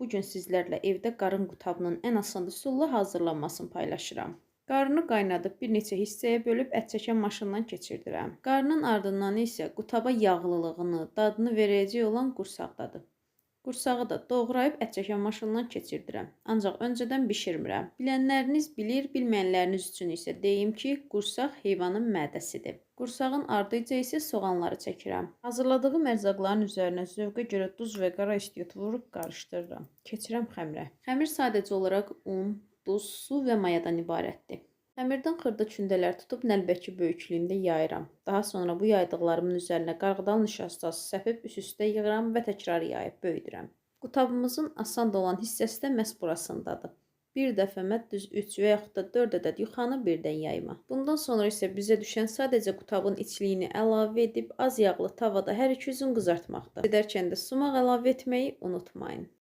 Bu gün sizlərlə evdə qarın qutabının ən asan üsulla hazırlanmasını paylaşıram. Qarını qaynadıb bir neçə hissəyə bölüb ət çəkən maşından keçirdirəm. Qarının ardından isə qutaba yağlılığını, dadını verəcək olan qursaqdadır. Qursağı da doğrayıb ət çəkən maşından keçirdirəm. Ancaq öncədən bişirmirəm. Bilənləriniz bilir, bilməyənləriniz üçün isə deyim ki, qursaq heyvanın mədəsidir. Qursağın ardınca isə soğanları çəkirəm. Hazırladığım ərzaqların üzərinə zövqə görə duz və qara istiot vurub qarışdırıram. Keçirəm xəmirə. Xəmir sadəcə olaraq un, duz, su və mayadan ibarətdir. Xəmirdən xırda kündələr tutub nəlbəki böyüklüyündə yayıram. Daha sonra bu yaydıqlarımın üzərinə qarğıdal nişastası səpib üst-üstə yığıram və təkrar yayıb böyüdürəm. Qutabımızın asan da olan hissəsi də məhz burasındadır. Bir dəfəmə düz 3 və yaxud da 4 ədəd yuxanı birdən yayma. Bundan sonra isə bizə düşən sadəcə qutabın içliyini əlavə edib az yağlı tavada hər iki üzün qızartmaqdır. Edərkən də sumaq əlavə etməyi unutmayın.